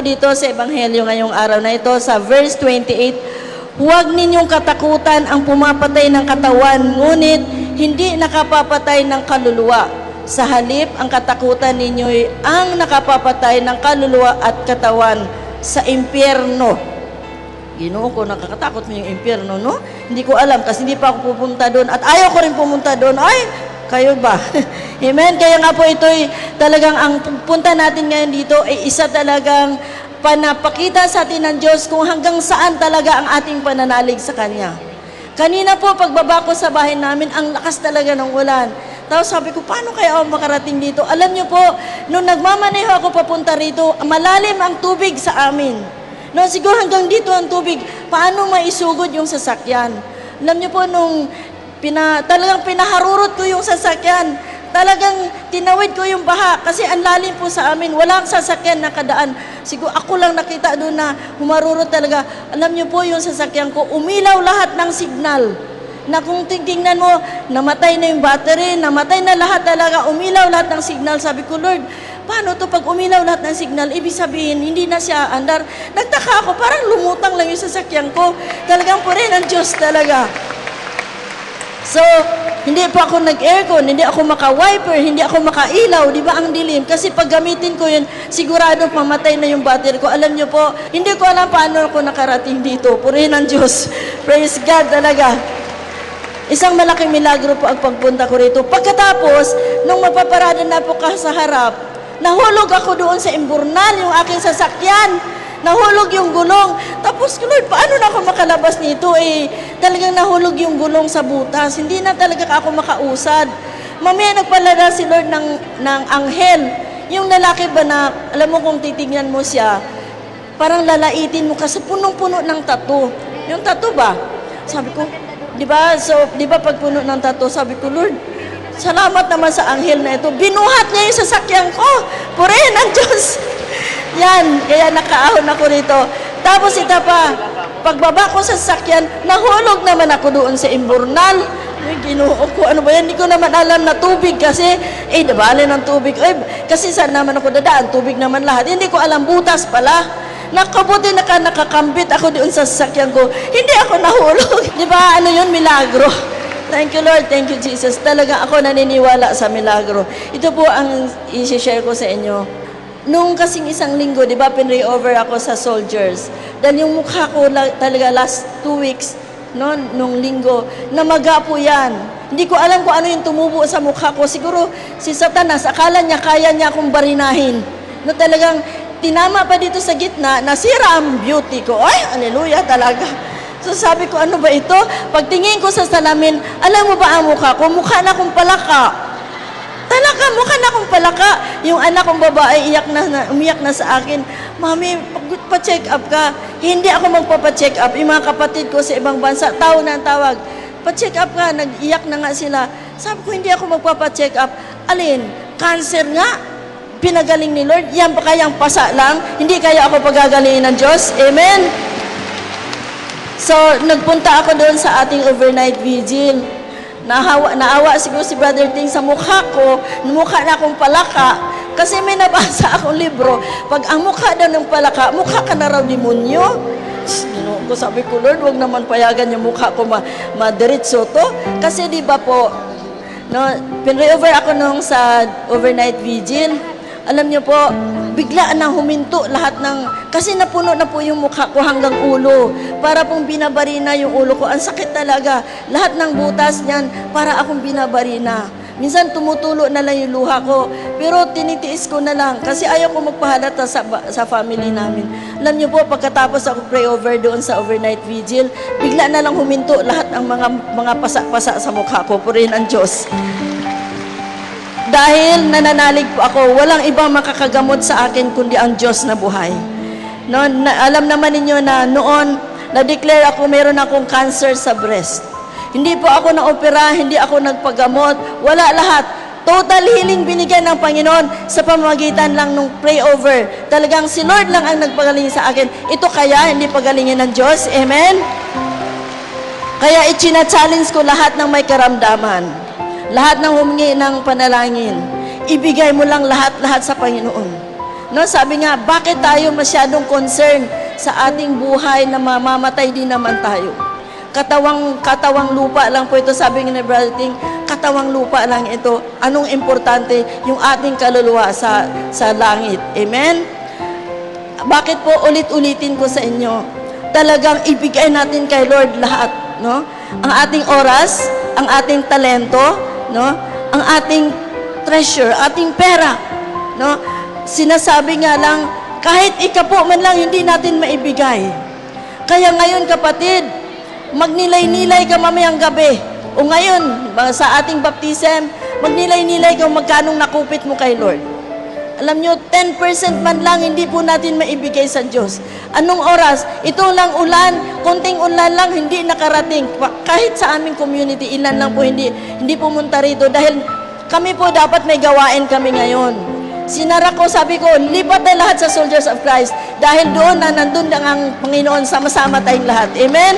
po dito sa Ebanghelyo ngayong araw na ito sa verse 28, Huwag ninyong katakutan ang pumapatay ng katawan, ngunit hindi nakapapatay ng kaluluwa. Sa halip, ang katakutan ninyo ay ang nakapapatay ng kaluluwa at katawan sa impyerno. Ginoo ko, nakakatakot mo yung impyerno, no? Hindi ko alam kasi hindi pa ako pupunta doon at ayaw ko rin pumunta doon. Ay, kayo ba? Amen? Kaya nga po ito'y talagang ang punta natin ngayon dito ay isa talagang panapakita sa atin ng Diyos kung hanggang saan talaga ang ating pananalig sa Kanya. Kanina po, pagbaba ko sa bahay namin, ang lakas talaga ng ulan. Tapos sabi ko, paano kaya ako makarating dito? Alam niyo po, nung nagmamaneho ako papunta rito, malalim ang tubig sa amin. No, siguro hanggang dito ang tubig, paano maisugod yung sasakyan? Alam niyo po, nung pina, talagang pinaharurot ko yung sasakyan, talagang tinawid ko yung baha kasi ang lalim po sa amin. Walang sasakyan na kadaan. Siguro ako lang nakita doon na humarurot talaga. Alam niyo po yung sasakyan ko, umilaw lahat ng signal. Na kung titingnan mo, namatay na yung battery, namatay na lahat talaga, umilaw lahat ng signal. Sabi ko, Lord, paano to pag umilaw lahat ng signal? Ibig sabihin, hindi na siya andar. Nagtaka ako, parang lumutang lang yung sasakyan ko. Talagang po rin ang Diyos talaga. So, hindi pa ako nag-aircon, hindi ako maka-wiper, hindi ako makailaw, di ba ang dilim? Kasi pag gamitin ko yun, sigurado mamatay na yung battery ko. Alam nyo po, hindi ko alam paano ako nakarating dito. Purihin ang Diyos. Praise God talaga. Isang malaking milagro po ang pagpunta ko rito. Pagkatapos, nung mapaparada na po ka sa harap, nahulog ako doon sa imburnal, yung aking sasakyan. Nahulog yung gulong. Tapos, Lord, paano na ako makalabas nito? Eh, talagang nahulog yung gulong sa butas. Hindi na talaga ako makausad. Mamaya nagpalala si Lord ng, ng anghel. Yung lalaki ba na, alam mo kung titingnan mo siya, parang lalaitin mo kasi punong-puno ng tato. Yung tato ba? Sabi ko, di ba? So, di ba pag puno ng tato, sabi ko, Lord, salamat naman sa anghel na ito. Binuhat niya yung sasakyan ko. Purihin ang Diyos. Yan, kaya nakaahon ako rito. Tapos ita pa, pagbaba ko sa sasakyan, nahulog naman ako doon sa imburnal. Ay, ginoo ko, ano ba yan? Hindi ko naman alam na tubig kasi, eh, nabali ng tubig. Eh, kasi saan naman ako dadaan? Tubig naman lahat. Hindi ko alam, butas pala. Nakabuti naka, nakakambit ako doon sa sasakyan ko. Hindi ako nahulog. Di ba, ano yun, milagro. Thank you, Lord. Thank you, Jesus. Talaga ako naniniwala sa milagro. Ito po ang i-share ko sa inyo. Nung kasing isang linggo, di ba, pinray over ako sa soldiers. Dahil yung mukha ko la- talaga last two weeks, no, nung linggo, namaga po yan. Hindi ko alam kung ano yung tumubo sa mukha ko. Siguro si Satanas, akala niya kaya niya akong barinahin. No, talagang tinama pa dito sa gitna, nasira ang beauty ko. Ay, aleluya talaga. So sabi ko, ano ba ito? Pagtingin ko sa salamin, alam mo ba ang mukha ko? Mukha na akong palaka. Talaga, mukha na akong palaka. Yung anak kong babae, iyak na, na, umiyak na sa akin, Mami, pa-check up ka. Hindi ako magpapa-check up. Yung mga kapatid ko sa ibang bansa, tao na ang tawag. Pa-check up ka, nag-iyak na nga sila. Sabi ko, hindi ako magpapa-check up. Alin? Cancer nga. Pinagaling ni Lord. Yan pa kayang pasa lang. Hindi kaya ako pagagalingin ng Diyos. Amen? So, nagpunta ako doon sa ating overnight vigil. Nahawa, naawa siguro si Brother Ting sa mukha ko, mukha na akong palaka. Kasi may nabasa akong libro, pag ang mukha daw ng palaka, mukha ka na raw demonyo. Ginoo ko, sabi ko, Lord, wag naman payagan yung mukha ko ma madiretso to. Kasi di ba po, no, pinray over ako nung sa overnight vigil. Alam niyo po, bigla na huminto lahat ng, kasi napuno na po yung mukha ko hanggang ulo. Para pong binabarina yung ulo ko. Ang sakit talaga. Lahat ng butas niyan, para akong binabarina. Minsan tumutulo na lang yung luha ko. Pero tinitiis ko na lang kasi ayaw ko magpahalata sa, sa family namin. Alam niyo po, pagkatapos ako pray over doon sa overnight vigil, bigla na lang huminto lahat ng mga mga pasa-pasa sa mukha ko. Purihin ang Diyos. Dahil nananalig po ako, walang ibang makakagamot sa akin kundi ang Diyos na buhay. No, na, alam naman ninyo na noon, na-declare ako meron akong cancer sa breast. Hindi po ako na-opera, hindi ako nagpagamot, wala lahat. Total healing binigyan ng Panginoon sa pamamagitan lang nung pray over. Talagang si Lord lang ang nagpagaling sa akin. Ito kaya, hindi pagalingin ng Diyos. Amen? Kaya ichina-challenge ko lahat ng may karamdaman. Lahat ng humingi ng panalangin. Ibigay mo lang lahat-lahat sa Panginoon. No, sabi nga, bakit tayo masyadong concern sa ating buhay na mamamatay din naman tayo? Katawang katawang lupa lang po ito, sabi ni Brother Ting, katawang lupa lang ito. Anong importante? Yung ating kaluluwa sa sa langit. Amen? Bakit po ulit-ulitin ko sa inyo? Talagang ibigay natin kay Lord lahat, no? Ang ating oras, ang ating talento, no? Ang ating treasure, ating pera, no? Sinasabi nga lang, kahit ikapo man lang hindi natin maibigay. Kaya ngayon kapatid, magnilay-nilay ka mamayang gabi. O ngayon, sa ating baptism, magnilay-nilay ka magkanong nakupit mo kay Lord. Alam nyo, 10% man lang hindi po natin maibigay sa Diyos. Anong oras? Ito lang ulan, konting ulan lang, hindi nakarating. Kahit sa aming community, ilan lang po hindi, hindi pumunta rito dahil kami po dapat may gawain kami ngayon. Sinara ko, sabi ko, lipat na lahat sa Soldiers of Christ dahil doon na nandun lang ang Panginoon, sama-sama tayong lahat. Amen?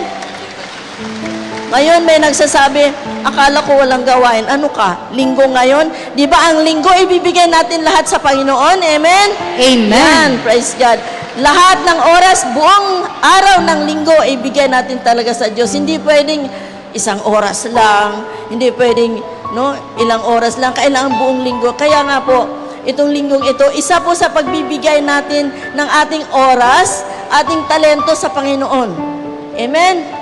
Ngayon may nagsasabi, akala ko walang gawain. Ano ka? Linggo ngayon? Di ba ang linggo ibibigay natin lahat sa Panginoon? Amen? Amen. Yan, praise God. Lahat ng oras, buong araw ng linggo, ibigay natin talaga sa Diyos. Hindi pwedeng isang oras lang, hindi pwedeng no, ilang oras lang, kailangan buong linggo. Kaya nga po, itong linggong ito, isa po sa pagbibigay natin ng ating oras, ating talento sa Panginoon. Amen?